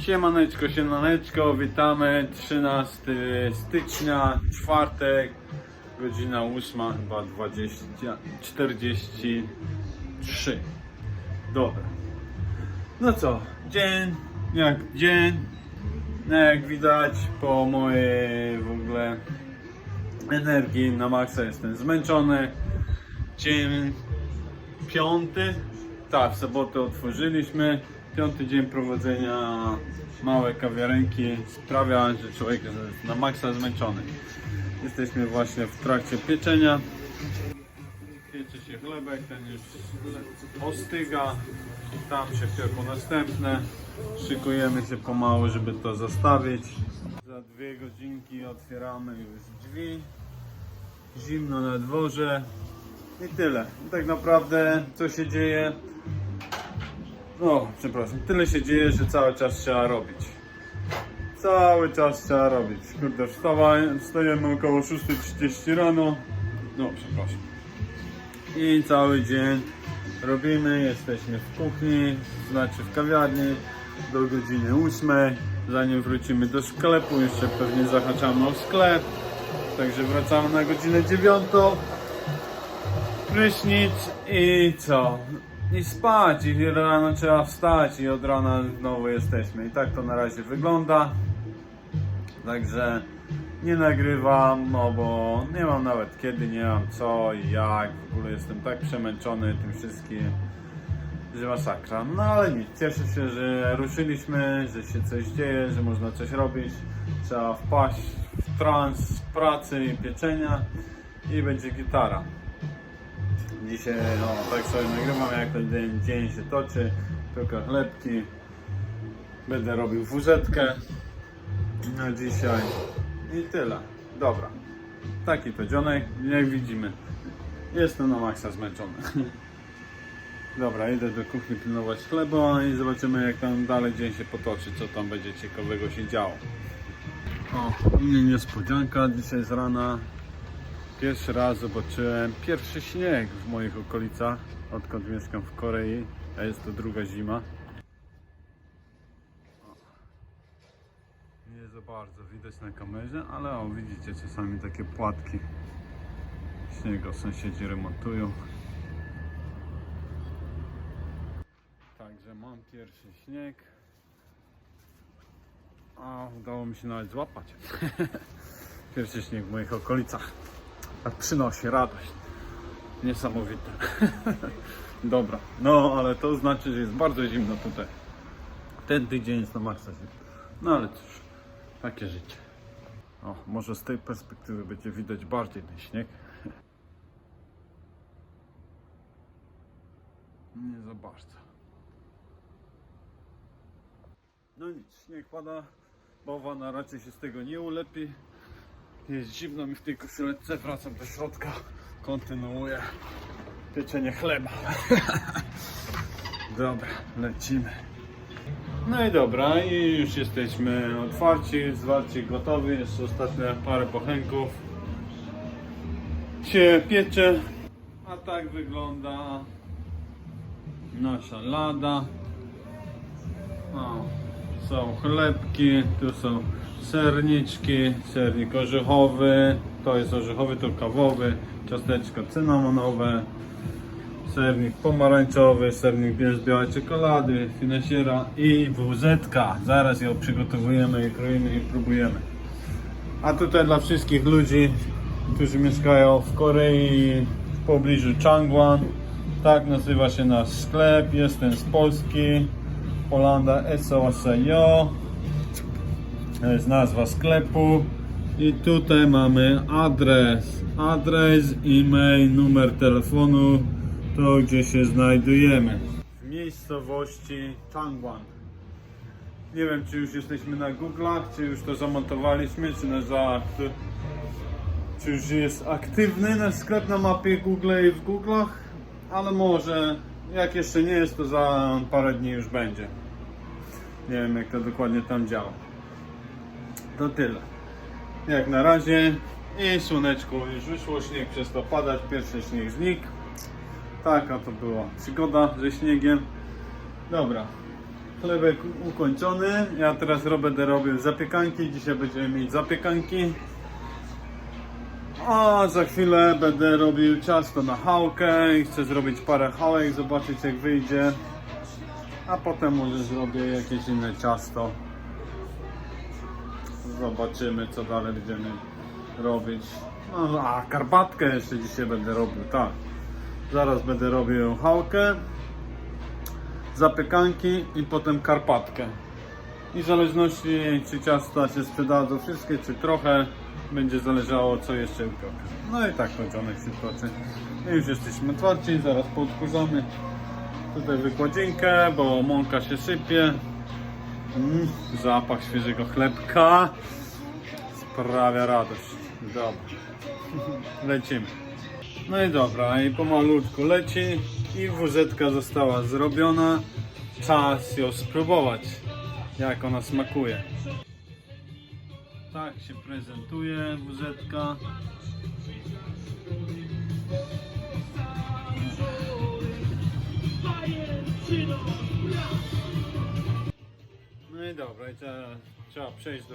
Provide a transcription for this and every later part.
Siemaneczko, siemaneczko, witamy 13 stycznia, czwartek, godzina 8, chyba 20, 43. Dobra. No co, dzień jak dzień, no jak widać po mojej w ogóle energii na maksa jestem zmęczony. Dzień piąty, tak, w sobotę otworzyliśmy. Piąty dzień prowadzenia małej kawiarenki sprawia, że człowiek jest na maksa zmęczony. Jesteśmy właśnie w trakcie pieczenia. Piecze się chlebek, ten już ostyga. Tam się piekło następne. Szykujemy się pomału, żeby to zostawić. Za dwie godzinki otwieramy już drzwi. Zimno na dworze. I tyle. I tak naprawdę co się dzieje? No, przepraszam, tyle się dzieje, że cały czas trzeba robić. Cały czas trzeba robić. Kurde, wstawaj, wstajemy około 6.30 rano. No, przepraszam. I cały dzień robimy, jesteśmy w kuchni, znaczy w kawiarni do godziny 8. Zanim wrócimy do sklepu, jeszcze pewnie zahaczamy o sklep. Także wracamy na godzinę 9 prysznic i co? I spać, i rano trzeba wstać i od rana znowu jesteśmy. I tak to na razie wygląda. Także nie nagrywam, no bo nie mam nawet kiedy, nie mam co i jak. W ogóle jestem tak przemęczony tym wszystkim, że masakra. No ale nic, cieszę się, że ruszyliśmy, że się coś dzieje, że można coś robić. Trzeba wpaść w trans pracy i pieczenia i będzie gitara. Dzisiaj no, tak sobie nagrywam jak ten dzień, dzień się toczy. Tylko chlebki. Będę robił wuzetkę na dzisiaj. I tyle. Dobra. Taki to dzionek, jak widzimy. Jestem na maksa zmęczony. Dobra, idę do kuchni pilnować chleba i zobaczymy jak tam dalej dzień się potoczy, co tam będzie ciekawego się działo. O, niespodzianka dzisiaj z rana. Pierwszy raz zobaczyłem pierwszy śnieg w moich okolicach, odkąd mieszkam w Korei, a jest to druga zima. Nie za bardzo widać na kamerze, ale o widzicie czasami takie płatki śniegu sąsiedzi remontują. Także mam pierwszy śnieg. A udało mi się nawet złapać. Pierwszy śnieg w moich okolicach. Tak przynosi radość. Niesamowite. Dobra, no ale to znaczy, że jest bardzo zimno tutaj. Ten tydzień jest na maksa zimno. No ale cóż, takie życie. O, może z tej perspektywy będzie widać bardziej ten śnieg. Nie za bardzo. No nic, śnieg pada. Bałwana raczej się z tego nie ulepi. Jest zimno mi w tej koszulce, wracam do środka, kontynuuję pieczenie chleba. dobra, lecimy. No i dobra, i już jesteśmy otwarci, zwarci, gotowi. Jeszcze ostatnie parę bochenków się piecze. A tak wygląda nasza lada. O, są chlebki, tu są serniczki, sernik orzechowy, to jest orzechowy, to kawowy, ciasteczko cynamonowe, sernik pomarańczowy, sernik bez białej czekolady, finesiera i wuzetka. Zaraz ją przygotowujemy i kroimy i próbujemy. A tutaj dla wszystkich ludzi, którzy mieszkają w Korei w pobliżu Changwon, tak nazywa się nasz sklep, jestem z Polski, Polanda SOSEJO. To jest nazwa sklepu. I tutaj mamy adres. Adres, e-mail, numer telefonu. To gdzie się znajdujemy. W miejscowości Changwon. Nie wiem czy już jesteśmy na Google'ach, czy już to zamontowaliśmy, czy na za... Czy już jest aktywny nasz sklep na mapie Google i w Google'ach, ale może jak jeszcze nie jest, to za parę dni już będzie. Nie wiem jak to dokładnie tam działa. To tyle. Jak na razie i słoneczko już wyszło, śnieg przestał padać, pierwszy śnieg znikł. Taka to była przygoda ze śniegiem. Dobra, Chlebek ukończony. Ja teraz ro- będę robił zapiekanki. Dzisiaj będziemy mieć zapiekanki. A za chwilę będę robił ciasto na chałkę i chcę zrobić parę chałek, zobaczyć jak wyjdzie. A potem może zrobię jakieś inne ciasto. Zobaczymy co dalej będziemy robić. No, a karpatkę jeszcze dzisiaj będę robił, tak. Zaraz będę robił chałkę, zapiekanki i potem karpatkę. I w zależności czy ciasta się sprzedadzą wszystkie, czy trochę, będzie zależało co jeszcze upiokę. No i tak się toczy. I już jesteśmy otwarci, zaraz podkurzamy tutaj wykładzinkę, bo mąka się sypie. Mm, zapach świeżego chlebka sprawia radość. Dobra, lecimy. No i dobra, i pomalutku leci i wózetka została zrobiona. Czas ją spróbować, jak ona smakuje. Tak się prezentuje wózetka. No i dobra, i trzeba, trzeba przejść do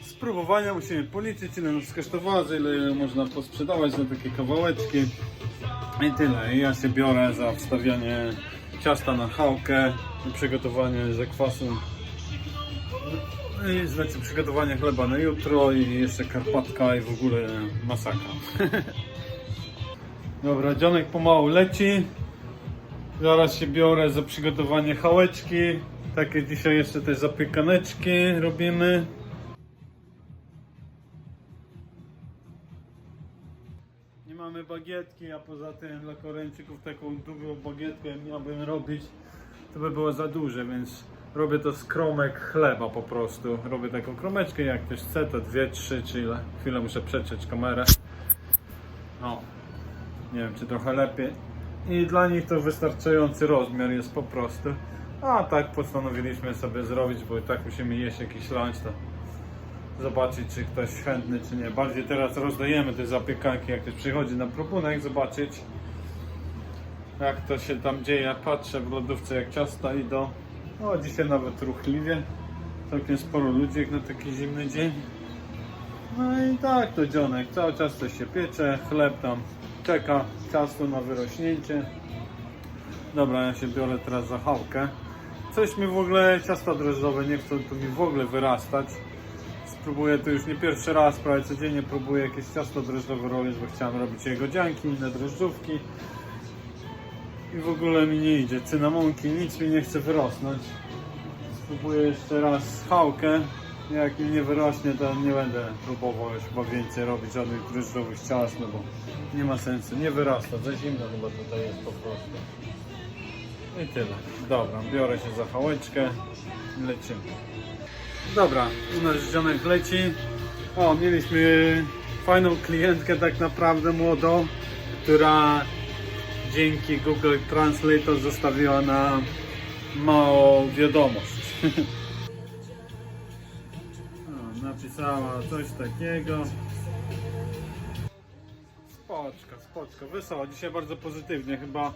spróbowania. Musimy policzyć ile nas kosztowała, za ile można posprzedawać na takie kawałeczki. I tyle. I ja się biorę za wstawianie ciasta na chałkę i przygotowanie zakwasu. I znaczy przygotowanie chleba na jutro i jeszcze karpatka i w ogóle masakra. Dobra, dzionek pomału leci. Zaraz się biorę za przygotowanie chałeczki. Takie dzisiaj jeszcze te zapiekaneczki robimy. Nie mamy bagietki, a poza tym dla Koreańczyków taką długą bagietkę miałbym robić, to by było za duże, więc robię to z kromek chleba po prostu. Robię taką kromeczkę, jak ktoś chce, to dwie, trzy czy ile. Chwilę muszę przetrzeć kamerę. No, nie wiem czy trochę lepiej. I dla nich to wystarczający rozmiar jest po prostu. A tak postanowiliśmy sobie zrobić, bo i tak musimy jeść jakiś lunch, to zobaczyć, czy ktoś chętny, czy nie. Bardziej teraz rozdajemy te zapiekanki, jak ktoś przychodzi na proponek, zobaczyć jak to się tam dzieje. Patrzę w lodówce, jak ciasta idą. O, dzisiaj nawet ruchliwie. Całkiem sporo ludzi jak na taki zimny dzień. No i tak to dzionek, cały czas coś się piecze, chleb tam czeka, ciasto na wyrośnięcie. Dobra, ja się biorę teraz za chałkę. Coś mi w ogóle, ciasta drożdżowe nie chcą tu mi w ogóle wyrastać. Spróbuję to już nie pierwszy raz, prawie codziennie próbuję jakieś ciasto drożdżowe robić, bo chciałem robić jegodzianki, inne drożdżówki. I w ogóle mi nie idzie, cynamonki, nic mi nie chce wyrosnąć. Spróbuję jeszcze raz chałkę. Jak mi nie wyrośnie, to nie będę próbował już chyba więcej robić żadnych drożdżowych ciast, no bo nie ma sensu, nie wyrasta, za zimno chyba tutaj jest po prostu. I tyle. Dobra, biorę się za chałeczkę i lecimy. Dobra, u nas dzionek leci. O, mieliśmy fajną klientkę tak naprawdę młodą, która dzięki Google Translator zostawiła nam małą wiadomość. napisała coś takiego. Spoczko, spoczko, wesoło. Dzisiaj bardzo pozytywnie chyba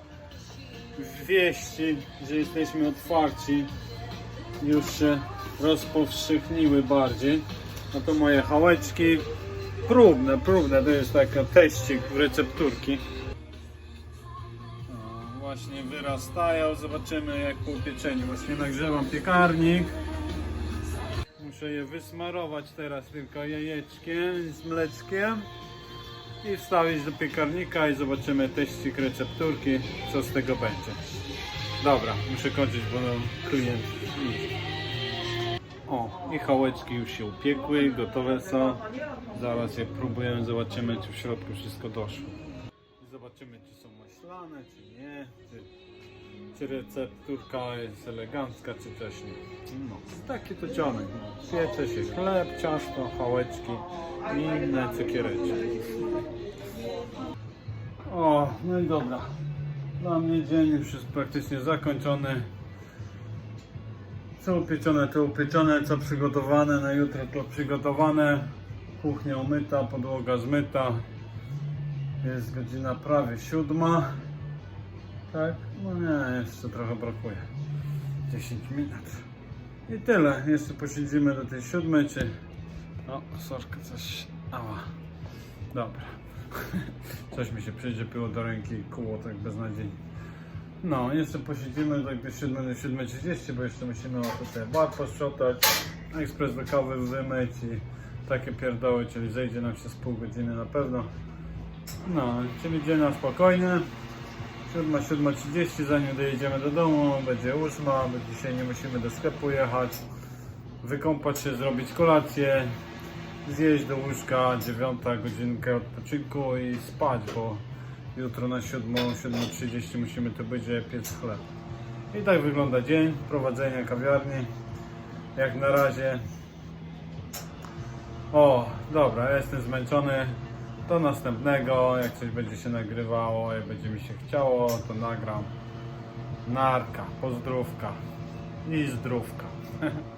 wieści, że jesteśmy otwarci już się rozpowszechniły bardziej. No to moje chałeczki próbne, próbne, to jest taka teścik w recepturki. Właśnie wyrastają, zobaczymy jak po upieczeniu. Właśnie nagrzewam piekarnik. Muszę je wysmarować teraz tylko jajeczkiem z mleczkiem i wstawić do piekarnika i zobaczymy teścik recepturki, co z tego będzie. Dobra, muszę kończyć, bo klient idzie. O, i chałeczki już się upiekły, gotowe są. Zaraz je próbujemy, zobaczymy czy w środku wszystko doszło. Zobaczymy czy czy nie, czy, czy recepturka jest elegancka, czy też nie. No, taki to. No. Piecze się chleb, ciasto, chałeczki i inne cukiereczki. O, no i dobra. Dla mnie dzień już jest praktycznie zakończony. Co upieczone, to upieczone, co przygotowane na jutro, to przygotowane. Kuchnia umyta, podłoga zmyta. Jest godzina prawie siódma. Tak? No nie, jeszcze trochę brakuje. 10 minut. I tyle. Jeszcze posiedzimy do tej siódmej, czy... O, sorka, coś... Ała. Dobra. Coś mi się przyczepiło do ręki i kuło tak beznadziejnie. No, jeszcze posiedzimy tak do 7 do 7.30, bo jeszcze musimy tutaj bar posprzątać, ekspres do kawy wymyć i takie pierdoły, czyli zejdzie nam się z pół godziny na pewno. No, czyli dzień na spokojnie. 7, 7.30, zanim dojedziemy do domu, będzie 8, bo dzisiaj nie musimy do sklepu jechać. Wykąpać się, zrobić kolację, zjeść do łóżka, 9 godzinkę odpoczynku i spać, bo jutro na 7, 7.30 musimy tu być, piec chleb. I tak wygląda dzień prowadzenia kawiarni. Jak na razie. O, dobra, ja jestem zmęczony. Do następnego, jak coś będzie się nagrywało, jak będzie mi się chciało, to nagram. Narka, pozdrówka i zdrówka.